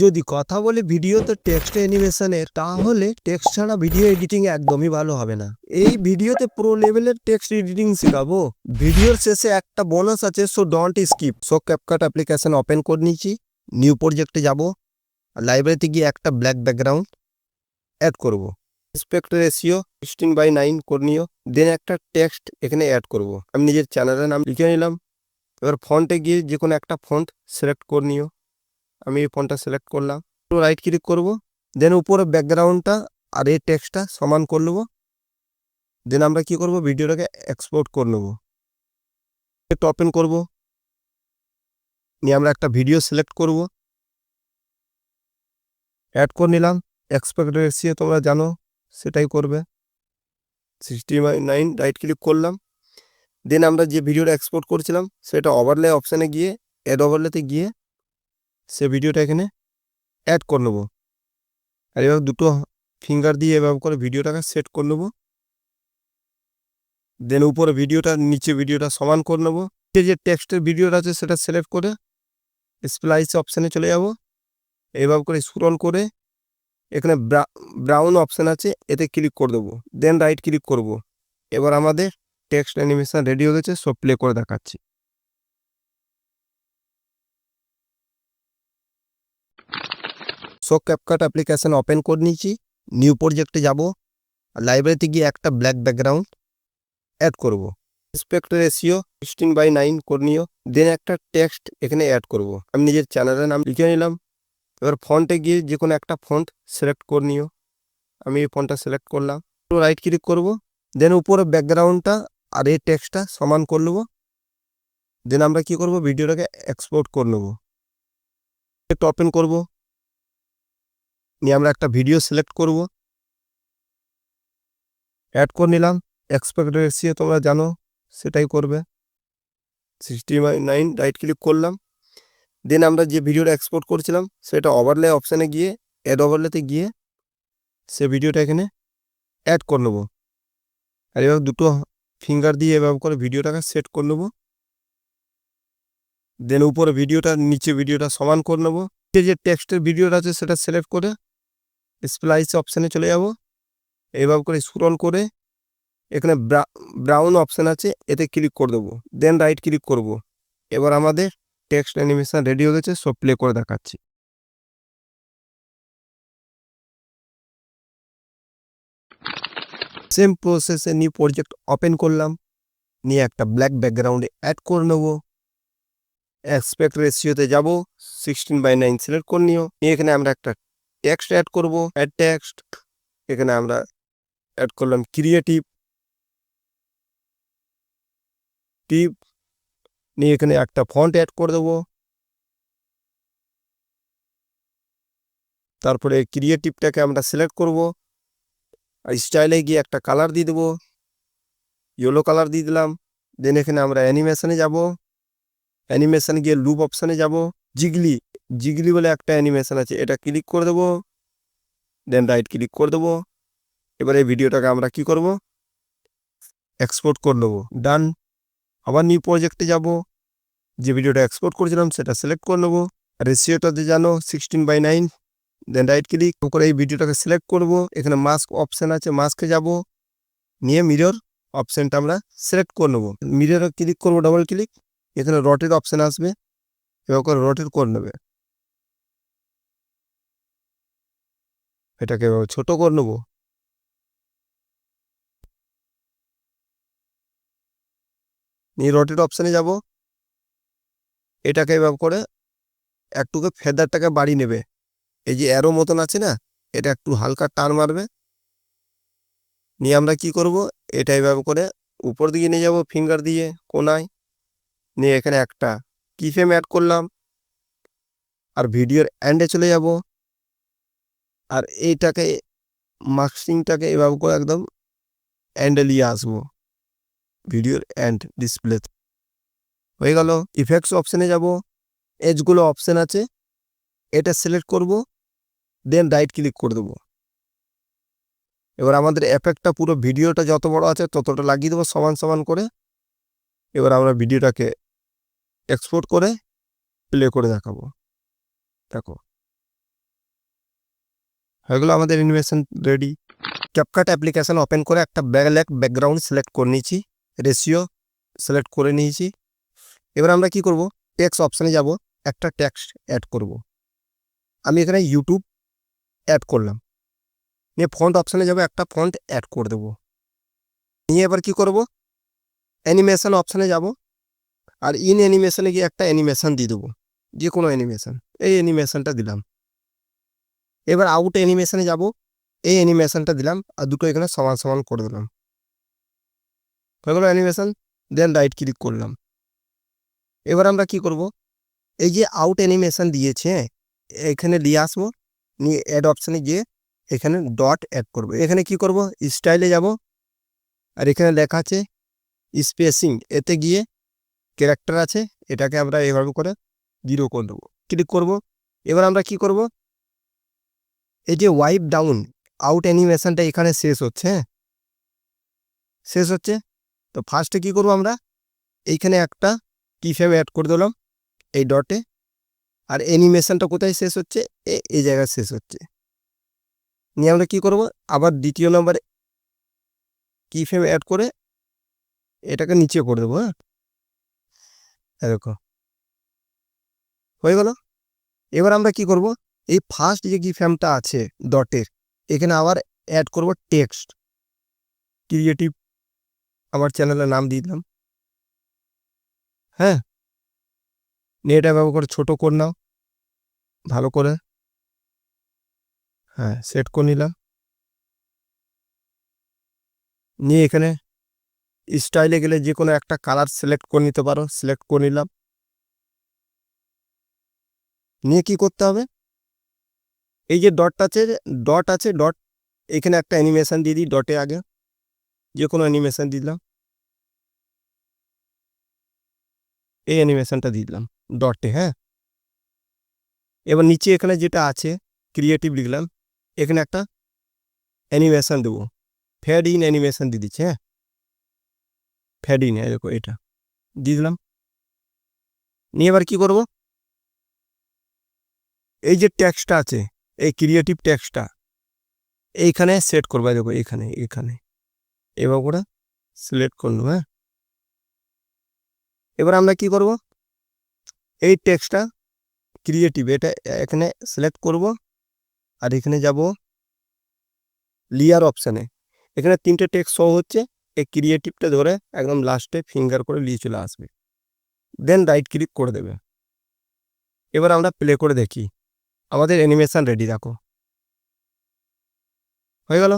যদি কথা বলে ভিডিওতে টেক্সট অ্যানিমেশনের তাহলে টেক্সট ছাড়া ভিডিও এডিটিং একদমই ভালো হবে না। এই ভিডিওতে প্রো লেভেলের টেক্সট এডিটিং শেখাবো। ভিডিওর শেষে একটা বোনাস আছে so don't skip so CapCut application open করে নিয়েছি। নিউ প্রজেক্টে যাব। লাইব্রেরিতে গিয়ে একটা ব্ল্যাক ব্যাকগ্রাউন্ড অ্যাড করব। Aspect ratio sixteen by nine করে নিও। দেন একটা টেক্সট এখানে অ্যাড করব। আমি নিজের চ্যানেলের নাম লিখে নিলাম। এবার ফন্টে গিয়ে যে কোনো একটা ফন্ট সিলেক্ট করে নিও। আমি এই ফোনটা সিলেক্ট করলাম। একটু রাইট ক্লিক করব দেন উপরে ব্যাকগ্রাউন্ডটা আর এই টেক্সটটা সমান করে নেব। দেন আমরা কি করব? ভিডিওটাকে এক্সপোর্ট করে নেব। একটু ওপেন করব। নিয়ে আমরা একটা ভিডিও সিলেক্ট করব। অ্যাড করে নিলাম। এক্সপেক্ট রেসিও তোমরা জানো, সেটাই করবে। সিক্সটি নাইন রাইট ক্লিক করলাম। দেন আমরা যে ভিডিওটা এক্সপোর্ট করেছিলাম, সেটা ওভারলে অপশানে গিয়ে অ্যাড ওভারলেতে গিয়ে সে ভিডিওটা এখানে অ্যাড করে নেব। আর এবার দুটো ফিঙ্গার দিয়ে এভাবে করে ভিডিওটাকে সেট করে নেব। দেন উপরে ভিডিওটা, নিচে ভিডিওটা সমান করে নেব। নিচে যে টেক্সটের ভিডিওটা আছে সেটা সিলেক্ট করে স্প্লাইস অপশানে চলে যাব। এইভাবে করে স্ক্রল করে এখানে ব্রাউন অপশান আছে, এতে ক্লিক করে দেবো। দেন রাইট ক্লিক করব। এবার আমাদের টেক্সট অ্যানিমেশন রেডি হয়ে গেছে, সব প্লে করে দেখাচ্ছি। সো ক্যাপকাট অ্যাপ্লিকেশন ওপেন করে নিয়েছি। নিউ প্রজেক্টে যাব। লাইব্রেরিতে গিয়ে একটা ব্ল্যাক ব্যাকগ্রাউন্ড অ্যাড করব। Aspect ratio sixteen by nine করে নিও। দেন একটা টেক্সট এখানে অ্যাড করব। আমি নিজের চ্যানেলের নাম লিখে নিলাম। এবার ফন্টে গিয়ে যে কোনো একটা ফন্ট সিলেক্ট করে নিও। আমি এই ফোনটা সিলেক্ট করলাম। রাইট ক্লিক করব। দেন উপরে ব্যাকগ্রাউন্ডটা আর এই টেক্সটটা সমান করে নেব। দেন আমরা কি করব? ভিডিওটাকে এক্সপোর্ট করে নেব। ওপেন করব। নিয়ে আমরা একটা ভিডিও সিলেক্ট করব। অ্যাড করে নিলাম। এক্সপেক্ট রেসিও তোমরা জানো, সেটাই করবে। সিক্সটি নাইন রাইট ক্লিক করলাম। দেন আমরা যে ভিডিওটা এক্সপোর্ট করেছিলাম, সেটা ওভারলে অপশানে গিয়ে অ্যাড ওভারলেতে গিয়ে, সে ভিডিওটা এখানে অ্যাড করে নেব। আর এবার দুটো ফিঙ্গার দিয়ে এভাবে করে ভিডিওটাকে সেট করে নেব। দেন উপরে ভিডিওটা নিচে ভিডিওটা সমান করে নেব। যে টেক্সটের ভিডিওটা আছে, সেটা সিলেক্ট করে স্প্লাইস অপশানে চলে যাব। এইভাবে করে স্ক্রল করে এখানে ব্রাউন অপশান আছে, এতে ক্লিক করে দেবো। দেন রাইট ক্লিক করব। এবার আমাদের টেক্সট অ্যানিমেশন রেডি হয়ে গেছে, সব প্লে করে দেখাচ্ছি। সেম প্রসেসে নিউ প্রজেক্ট ওপেন করলাম। নিয়ে একটা ব্ল্যাক ব্যাকগ্রাউন্ডে অ্যাড করে নেব। এক্সপেক্ট রেশিওতে যাব সিক্সটিন বাই নাইন সিলেক্ট করে নিও। নিয়ে এখানে আমরা একটা টেক্সট অ্যাড করব অ্যাড টেক্সট এখানে আমরা অ্যাড করলাম ক্রিয়েটিভ টিপ নিয়ে এখানে একটা ফন্ট অ্যাড করে দেবো। তারপরে ক্রিয়েটিভটাকে আমরা সিলেক্ট করব, আর স্টাইলে গিয়ে একটা কালার দিয়ে দেবো। ইয়েলো কালার দিয়ে দিলাম দেন এখানে আমরা অ্যানিমেশানে যাব অ্যানিমেশন গিয়ে লুপ অপশানে যাব, জিগলি জিগলি বলে একটা অ্যানিমেশন আছে, এটা ক্লিক করে দেবো দেন রাইট ক্লিক করে দেবো। এবার এই ভিডিওটাকে আমরা কি করব? এক্সপোর্ট করে নেব। ডান আবার নিউ প্রজেক্টে যাব। যে ভিডিওটা এক্সপোর্ট করেছিলাম, সেটা সিলেক্ট করে নেব। রেশিওটাতে জানো sixteen by nine then right click করে এই ভিডিওটাকে সিলেক্ট করব। এখানে মাস্ক অপশান আছে মাস্কে যাব। নিয়ে মিরর অপশানটা আমরা সিলেক্ট করে নেব। মিররে ক্লিক করব ডবল ক্লিক এখানে রটের অপশান আসবে। এবার করে রটের করে নেবে। এটাকে ছোট করে নেব। নিয়ে রটের অপশানে যাব। এটাকে এভাবে করে একটুকে ফেদারটাকে বাড়ি নেবে। এই যে অ্যারো মতন আছে না, এটা একটু হালকা টান মারবে। নিয়ে আমরা কি করব? এটা এভাবে করে উপর দিকে নিয়ে যাব ফিঙ্গার দিয়ে, কোনায়। নিয়ে এখানে একটা কিফেম অ্যাড করলাম। আর ভিডিওর অ্যান্ডে চলে যাব। আর এইটাকে মাস্কিংটাকে এভাবে করে একদম অ্যান্ডে নিয়ে আসব। ভিডিওর অ্যান্ড ডিসপ্লে হয়ে গেল। ইফেক্টস অপশানে যাব। এজগুলো অপশান আছে। এটা সিলেক্ট করব। দেন রাইট ক্লিক করে দেবো। এবার আমাদের এফেক্টটা পুরো ভিডিওটা যত বড় আছে ততটা লাগিয়ে দেবো সমান সমান করে। এবার আমরা ভিডিওটাকে এক্সপোর্ট করে প্লে করে দেখাবো। দেখো। হয়ে গেলো আমাদের animation ready CapCut application open করে একটা ব্যাক ব্যাকগ্রাউন্ড সিলেক্ট করে নিয়েছি রেশিও সিলেক্ট করে নিয়েছি। এবার আমরা কি করব? টেক্সট অপশানে যাব, একটা টেক্সট অ্যাড করব। আমি এখানে ইউটিউব অ্যাড করলাম। নিয়ে ফন্ট অপশানে যাব, একটা ফন্ট অ্যাড করে দেবো। নিয়ে এবার কি করব? অ্যানিমেশন অপশানে যাব, আর ইন অ্যানিমেশনে গিয়ে একটা অ্যানিমেশন দিয়ে দেবো। যে কোনো অ্যানিমেশন এই অ্যানিমেশনটা দিলাম। এবার আউট অ্যানিমেশনে যাব। এই অ্যানিমেশনটা দিলাম আর দুটো এখানে সমান সমান করে দিলাম। হয়ে গেলো অ্যানিমেশন দেন রাইট ক্লিক করলাম। এবার আমরা কি করব? এই যে আউট অ্যানিমেশন দিয়েছে, এখানে নিয়ে আসব, নিয়ে অ্যাড অপশানে গিয়ে এখানে ডট অ্যাড করব। এখানে কি করব? স্টাইলে যাব। আর এখানে লেখা আছে স্পেসিং এতে গিয়ে ক্যারেক্টার আছে, এটাকে আমরা এভাবে করে জিরো করে দেবো। ক্লিক করব। এবার আমরা কি করব? এই যে ওয়াইপ ডাউন আউট অ্যানিমেশনটা এখানে শেষ হচ্ছে হ্যাঁ? শেষ হচ্ছে। তো ফার্স্টে কি করব আমরা? এইখানে একটা কি ফ্রেম অ্যাড করে দিলাম, এই ডটে আর অ্যানিমেশনটা কোথায় শেষ হচ্ছে? এ- এই জায়গায় শেষ হচ্ছে। নিয়ে আমরা কি করব? আবার দ্বিতীয় নম্বরে কি ফ্রেম অ্যাড করে এটাকে নিচে করে দেবো হ্যাঁ? এরকম। হয়ে গেল? এবার আমরা কি করব? এই ফার্স্ট যে কি ফ্রেমটা আছে ডটের এখানে আবার অ্যাড করব টেক্সট ক্রিয়েটিভ আমার চ্যানেলের নাম দিয়ে দিলাম। হ্যাঁ? নিয়ে ব্যবহার করে ছোটো করে নাও। ভালো করে। হ্যাঁ সেট করে নিলাম। নিয়ে এখানে স্টাইলে গেলে যে কোনো একটা কালার সিলেক্ট করে নিতে পারো। সিলেক্ট করে নিলাম। নিয়ে কি করতে হবে? এই যে ডট আছে ডট আছে ডট এখানে একটা অ্যানিমেশন দিয়ে দিই ডটে আগে। যে কোনো অ্যানিমেশন দিলাম। এই অ্যানিমেশনটা দিলাম ডটে হ্যাঁ? এবার নিচে এখানে যেটা আছে ক্রিয়েটিভ লিখলাম, এখানে একটা অ্যানিমেশন দেবো। ফ্যাড ইন অ্যানিমেশন দিয়ে দিচ্ছে হ্যাঁ? ফ্যাড ইন এরকম এটা। দিয়ে দিলাম। নিয়ে এবার কী করব? এই যে ট্যাক্সটা আছে এই ক্রিয়েটিভ ট্যাক্সটা এইখানে সেট করব, দেখো এখানে এখানে এবার ওরা সিলেক্ট করল হ্যাঁ? এবার আমরা কি করব? এই টেক্সটটা ক্রিয়েটিভ এটা এখানে সিলেক্ট করব আর এখানে যাব লিয়ার অপশানে এখানে তিনটে টেক্সট শো হচ্ছে, এই ক্রিয়েটিভটা ধরে একদম লাস্টে ফিঙ্গার করে নিয়ে চলে আসবে। দেন রাইট ক্লিক করে দেবে। এবার আমরা প্লে করে দেখি। আমাদের অ্যানিমেশন রেডি রাখো। হয়ে গেল?